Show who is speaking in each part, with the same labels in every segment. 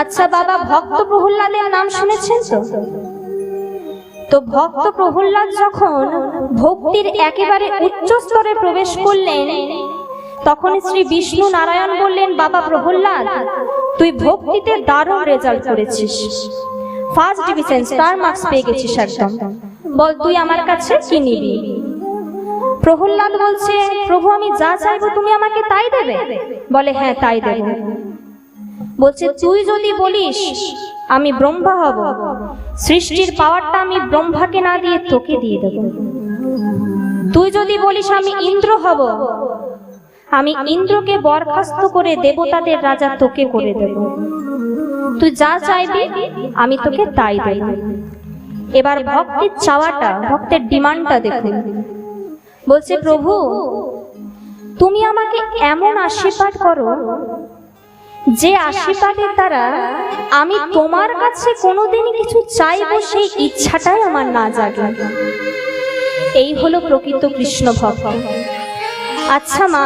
Speaker 1: আচ্ছা বাবা ভক্ত প্রহ্লাদের নাম শুনেছেন তো তো ভক্ত প্রহ্লাদ যখন ভক্তির একেবারে উচ্চ স্তরে প্রবেশ করলেন তখন শ্রী বিষ্ণু নারায়ণ বললেন বাবা প্রহ্লাদ তুই ভক্তিতে দারুণ রেজাল্ট করেছিস ফার্স্ট ডিভিশন স্টার মার্কস পেয়ে গেছিস একদম বল তুই আমার কাছে কি নিবি প্রহ্লাদ বলছে প্রভু আমি যা চাইবো তুমি আমাকে তাই দেবে বলে হ্যাঁ তাই দেবে বলছে তুই যদি বলিস আমি ব্রহ্মা হব সৃষ্টির পাওয়ারটা আমি ব্রহ্মাকে না দিয়ে তোকে দিয়ে দেব তুই যদি বলিস আমি ইন্দ্র হব আমি ইন্দ্রকে বরখাস্ত করে দেবতাদের রাজা তোকে করে দেব তুই যা চাইবি আমি তোকে তাই দেব এবার ভক্তের চাওয়াটা ভক্তের ডিমান্ডটা দেখুন বলছে প্রভু তুমি আমাকে এমন আশীর্বাদ করো যে আশীর্বাদে তারা আমি তোমার কাছে কোনোদিন কিছু চাইব সেই ইচ্ছাটাই আমার না জাগে এই হলো প্রকৃত কৃষ্ণ ভক্ত আচ্ছা মা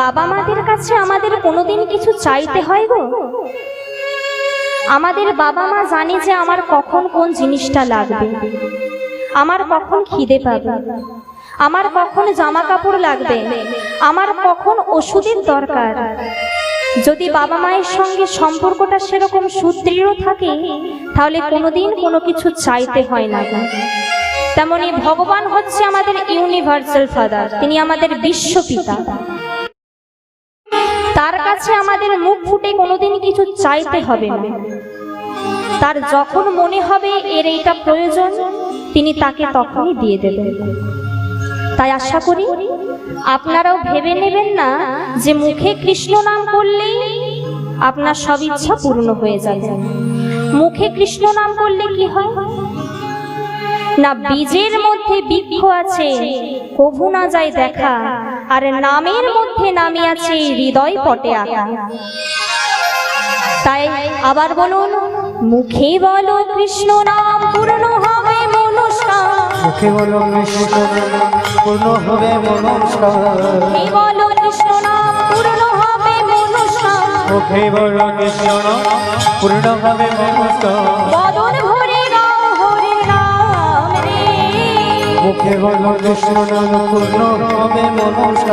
Speaker 1: বাবা মাদের কাছে আমাদের কোনোদিন কিছু চাইতে হয় গো আমাদের বাবা মা জানে যে আমার কখন কোন জিনিসটা লাগবে আমার কখন খিদে পাবে আমার কখন জামা কাপড় লাগবে আমার কখন ওষুধের দরকার যদি বাবা মায়ের সঙ্গে সম্পর্কটা সেরকম সুদৃঢ় থাকে তাহলে কোনোদিন কোনো কিছু চাইতে হয় না তেমনি ভগবান হচ্ছে আমাদের ইউনিভার্সাল ফাদার তিনি আমাদের বিশ্বপিতা তার কাছে আমাদের মুখ ফুটে কোনোদিন কিছু চাইতে হবে না তার যখন মনে হবে এর এইটা প্রয়োজন তিনি তাকে তখনই দিয়ে দেবেন তাই আশা করি আপনারাও ভেবে নেবেন না যে মুখে কৃষ্ণ নাম করলেই আপনার সব ইচ্ছা পূর্ণ হয়ে যাবে মুখে কৃষ্ণ নাম করলে কি হয় না বীজের মধ্যে বৃক্ষ আছে কভু না যায় দেখা আর নামের মধ্যে নামি আছে হৃদয় পটে আঁকা তাই আবার বলুন মুখে বলো কৃষ্ণ নাম পূর্ণ হবে মনুষ্য সুখে
Speaker 2: বলো কৃষ্ণ পূর্ণ হবে মনুষ্য
Speaker 1: পূর্ণ হবে সুখে
Speaker 2: বলো কৃষ্ণ পূর্ণ হবে মনুষ্য
Speaker 1: মুখে বলো
Speaker 2: কৃষ্ণ পূর্ণ হবে মনুষ্য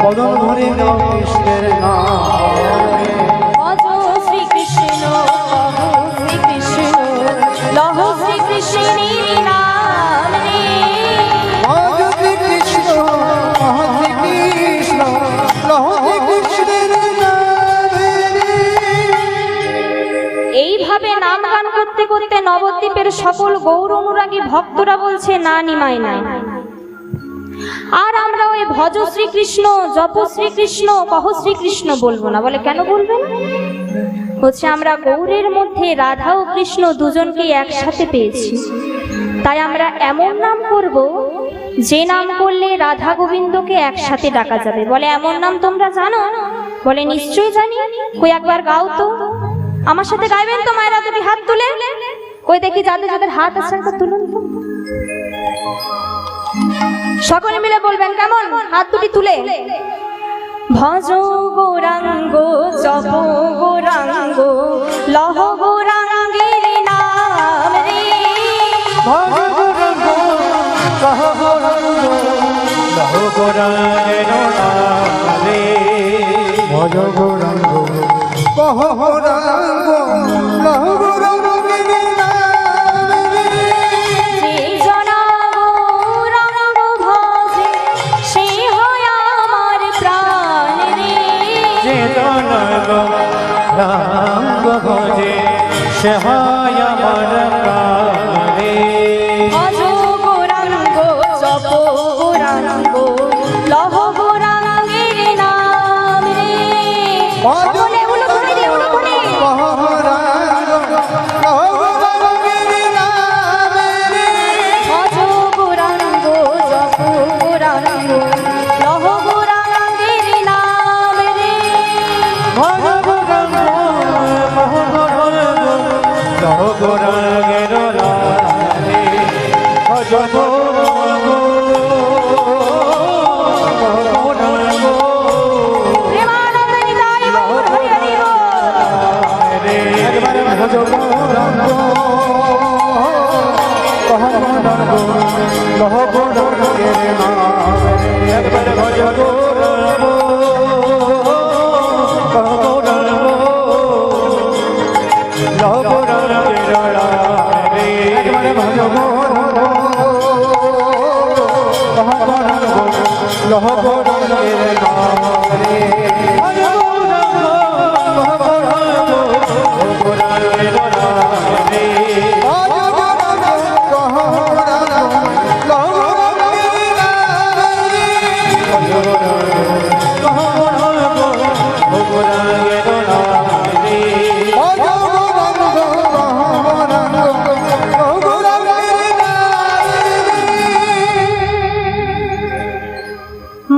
Speaker 2: বদন ভরে কৃষ্ণের নাম
Speaker 1: বদ্বীপের সকল গৌর অনুরাগী ভক্তরা বলছে না নিমায় নাই আর আমরা ওই ভজ শ্রীকৃষ্ণ জপ শ্রীকৃষ্ণ কহ শ্রীকৃষ্ণ বলবো না বলে কেন বলবেন হচ্ছে আমরা গৌরের মধ্যে রাধা ও কৃষ্ণ দুজনকে একসাথে পেয়েছি তাই আমরা এমন নাম করব যে নাম করলে রাধা গোবিন্দকে একসাথে ডাকা যাবে বলে এমন নাম তোমরা জানো বলে নিশ্চয়ই জানি কই একবার গাও তো আমার সাথে গাইবেন তো মায়েরা হাত তুলে কই দেখি যাদের যাদের হাত আছে তুলুন তো সকলে মিলে বলবেন কেমন হাত দুটি তুলে ভজ গোরাঙ্গ জপ গোরাঙ্গ লহ গোরাঙ্গের নাম রে
Speaker 2: ভজ গোরাঙ্গ লহ গোরাঙ্গ লহ গোরাঙ্গের নাম রে ভজ গোরাঙ্গ লহ গোরাঙ্গ লহ গোরাঙ্গ সে হয়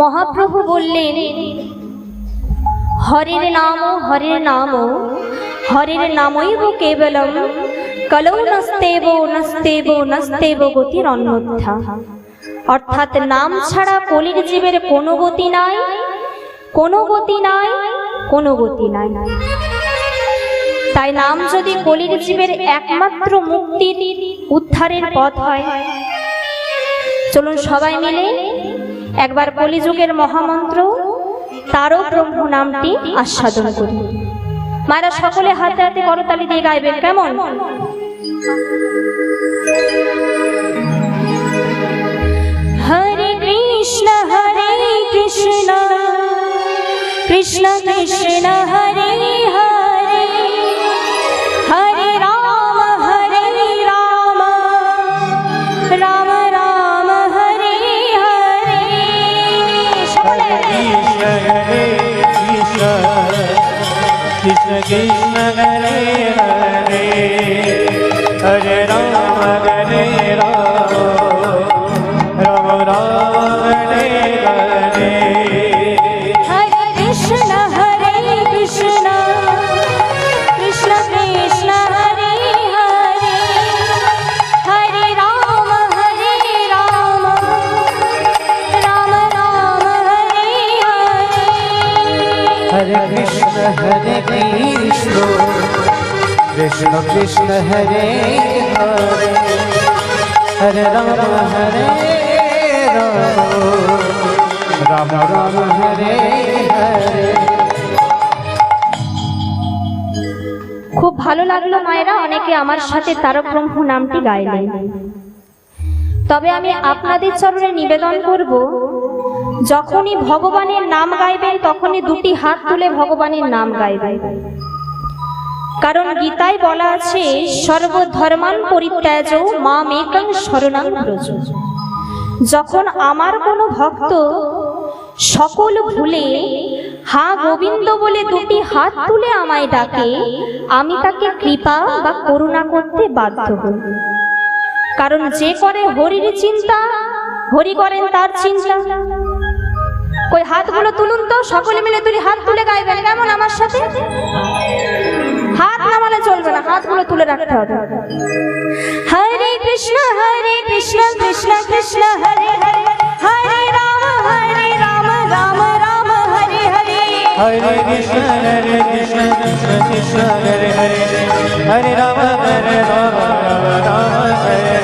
Speaker 1: মহাপ্রভু বললেন হরের নাম হরের নাম হরের নামৈব কেবলম কলৌ নস্তেব নস্তেব নস্তেব গতির অন্যথা অর্থাৎ নাম ছাড়া কলির জীবের কোনো গতি নাই কোনো গতি নাই কোনো গতি নাই তাই নাম যদি কলির জীবের একমাত্র মুক্তির উদ্ধারের পথ হয় চলুন সবাই মিলে একবার কলিযুগের মহামন্ত্র তারও ব্রহ্ম নামটি আস্বাদন করি মায়েরা সকলে হাতে হাতে করতালি দিয়ে গাইবেন কেমন
Speaker 2: હરે હરે હરે কৃষ্ণ কৃষ্ণ হরে হরে হরে রাম হরে রাম রাম হরে হরে
Speaker 1: খুব ভালো লাগলো মায়েরা অনেকে আমার সাথে তারক নামটি গাইলেন তবে আমি আপনাদের চরণে নিবেদন করব যখনই ভগবানের নাম গাইবেন তখনই দুটি হাত তুলে ভগবানের নাম গাইবেন কারণ গীতায় বলা আছে সর্বধর্মান পরিত্যাজ মা একাং শরণাং ব্রজ যখন আমার কোনো ভক্ত সকল ভুলে হা গোবিন্দ বলে দুটি হাত তুলে আমায় ডাকে আমি তাকে কৃপা বা করুণা করতে বাধ্য হই কারণ যে করে হরির চিন্তা হরি করেন তার চিন্তা কই হাতগুলো তুলুন তো সকলে মিলে তুলি হাত তুলে গাইবেন কেমন আমার সাথে হাত নামালে চলবে না হাতগুলো তুলে রাখতে হবে হরে কৃষ্ণ হরে কৃষ্ণ কৃষ্ণ কৃষ্ণ হরে হরে হরে রাম হরে রাম রাম রাম হরে হরে হরে
Speaker 2: কৃষ্ণ হরে কৃষ্ণ কৃষ্ণ কৃষ্ণ হরে হরে হরে রাম হরে রাম রাম রাম হরে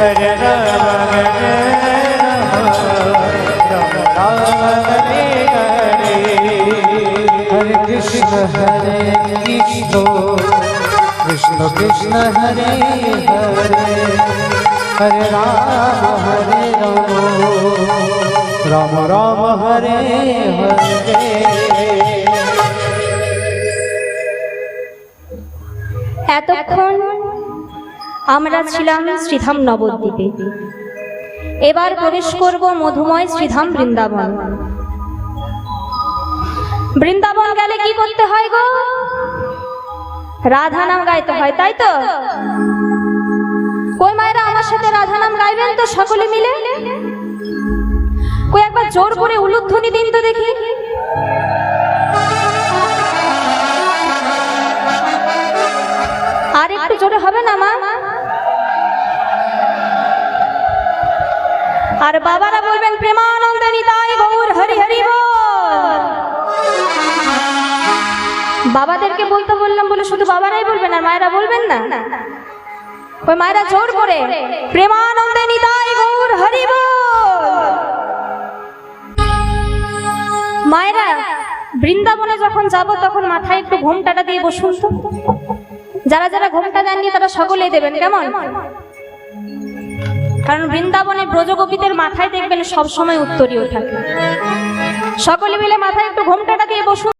Speaker 2: Hare Krishna Krishna Krishna Hare Hare Hare Rama Hare Rama Rama Rama Hare Hare
Speaker 1: এতক্ষণ আমরা ছিলাম শ্রীধাম নবদ্বীপে এবার প্রবেশ করব মধুময় শ্রীধাম বৃন্দাবন বৃন্দাবন গেলে কি করতে হয় গো রাধা নাম গাইতে হয় তাই তো কই মায়েরা আমার সাথে রাধা নাম গাইবেন তো সকলে মিলে কই একবার জোর করে উলুধ্বনি দিন তো দেখি আর বাবারা বলবেন প্রেমানন্দ নিতাই গৌর হরি হরি বাবাদেরকে বলতে বললাম বলে শুধু বাবারাই বলবেন আর মায়েরা বলবেন না ওই মায়েরা জোর করে প্রেমানন্দ নিতাই গৌর হরি মায়েরা বৃন্দাবনে যখন যাব তখন মাথায় একটু ঘোমটাটা দিয়ে বসুন যারা যারা ঘোমটা দেননি তারা সকলেই দেবেন কেমন কারণ বৃন্দাবনে ব্রজগোপীদের মাথায় দেখবেন সবসময় উত্তরীয় থাকে সকলে মিলে মাথায় একটু ঘোমটাটা দিয়ে বসুন